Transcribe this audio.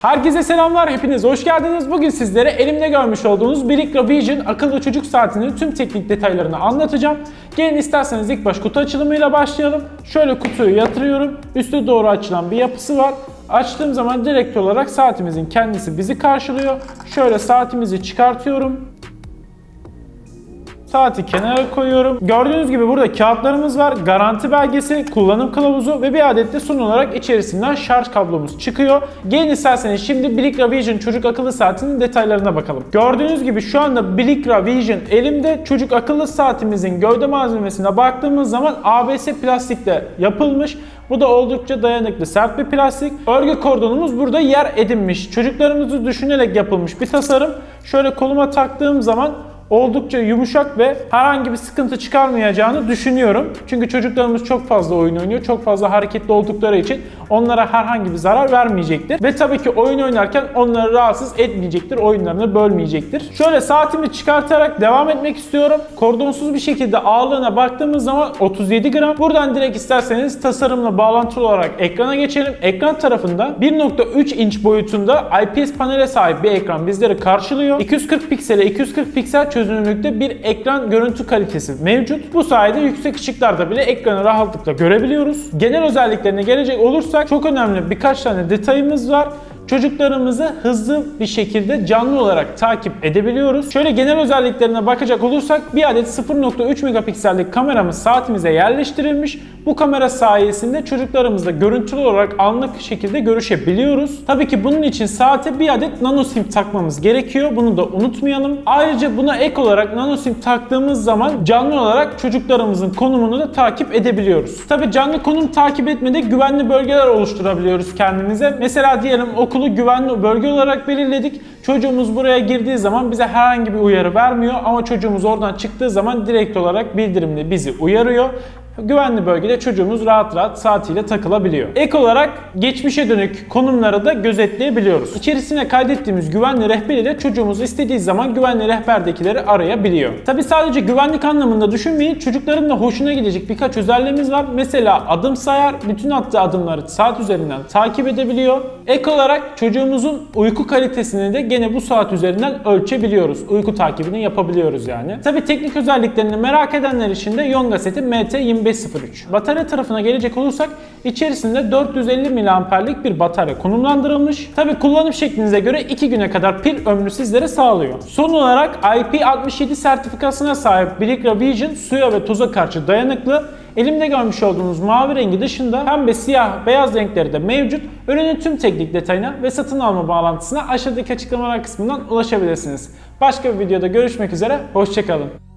Herkese selamlar, hepiniz hoş geldiniz. Bugün sizlere elimde görmüş olduğunuz Birikra Vision akıllı çocuk saatinin tüm teknik detaylarını anlatacağım. Gelin isterseniz ilk baş kutu açılımıyla başlayalım. Şöyle kutuyu yatırıyorum. Üste doğru açılan bir yapısı var. Açtığım zaman direkt olarak saatimizin kendisi bizi karşılıyor. Şöyle saatimizi çıkartıyorum. Saati kenara koyuyorum. Gördüğünüz gibi burada kağıtlarımız var. Garanti belgesi, kullanım kılavuzu ve bir adet de son olarak içerisinden şarj kablomuz çıkıyor. Gelin isterseniz şimdi Blickra Vision çocuk akıllı saatinin detaylarına bakalım. Gördüğünüz gibi şu anda Blickra Vision elimde. Çocuk akıllı saatimizin gövde malzemesine baktığımız zaman ABS plastikle yapılmış. Bu da oldukça dayanıklı sert bir plastik. Örgü kordonumuz burada yer edinmiş. Çocuklarımızı düşünerek yapılmış bir tasarım. Şöyle koluma taktığım zaman oldukça yumuşak ve herhangi bir sıkıntı çıkarmayacağını düşünüyorum. Çünkü çocuklarımız çok fazla oyun oynuyor. Çok fazla hareketli oldukları için onlara herhangi bir zarar vermeyecektir. Ve tabii ki oyun oynarken onları rahatsız etmeyecektir. Oyunlarını bölmeyecektir. Şöyle saatimi çıkartarak devam etmek istiyorum. Kordonsuz bir şekilde ağırlığına baktığımız zaman 37 gram. Buradan direkt isterseniz tasarımla bağlantılı olarak ekrana geçelim. Ekran tarafında 1.3 inç boyutunda IPS panele sahip bir ekran bizleri karşılıyor. 240 piksele 240 piksel çözünürlükte bir ekran görüntü kalitesi mevcut. Bu sayede yüksek ışıklarda bile ekranı rahatlıkla görebiliyoruz. Genel özelliklerine gelecek olursak çok önemli birkaç tane detayımız var çocuklarımızı hızlı bir şekilde canlı olarak takip edebiliyoruz. Şöyle genel özelliklerine bakacak olursak bir adet 0.3 megapiksellik kameramız saatimize yerleştirilmiş. Bu kamera sayesinde çocuklarımızla görüntülü olarak anlık şekilde görüşebiliyoruz. Tabii ki bunun için saate bir adet nano sim takmamız gerekiyor. Bunu da unutmayalım. Ayrıca buna ek olarak nano sim taktığımız zaman canlı olarak çocuklarımızın konumunu da takip edebiliyoruz. Tabii canlı konum takip etmede güvenli bölgeler oluşturabiliyoruz kendimize. Mesela diyelim okulu güvenli bölge olarak belirledik. Çocuğumuz buraya girdiği zaman bize herhangi bir uyarı vermiyor ama çocuğumuz oradan çıktığı zaman direkt olarak bildirimle bizi uyarıyor güvenli bölgede çocuğumuz rahat rahat saatiyle takılabiliyor. Ek olarak geçmişe dönük konumları da gözetleyebiliyoruz. İçerisine kaydettiğimiz güvenli rehber ile çocuğumuz istediği zaman güvenli rehberdekileri arayabiliyor. Tabi sadece güvenlik anlamında düşünmeyin. Çocukların da hoşuna gidecek birkaç özelliğimiz var. Mesela adım sayar, bütün attığı adımları saat üzerinden takip edebiliyor. Ek olarak çocuğumuzun uyku kalitesini de gene bu saat üzerinden ölçebiliyoruz. Uyku takibini yapabiliyoruz yani. Tabi teknik özelliklerini merak edenler için de Yonga seti MT2503. Batarya tarafına gelecek olursak içerisinde 450 mAh'lik bir batarya konumlandırılmış. Tabi kullanım şeklinize göre 2 güne kadar pil ömrü sizlere sağlıyor. Son olarak IP67 sertifikasına sahip Blickra Vision suya ve toza karşı dayanıklı Elimde görmüş olduğunuz mavi rengi dışında pembe, siyah, beyaz renkleri de mevcut. Ürünün tüm teknik detayına ve satın alma bağlantısına aşağıdaki açıklamalar kısmından ulaşabilirsiniz. Başka bir videoda görüşmek üzere, hoşçakalın.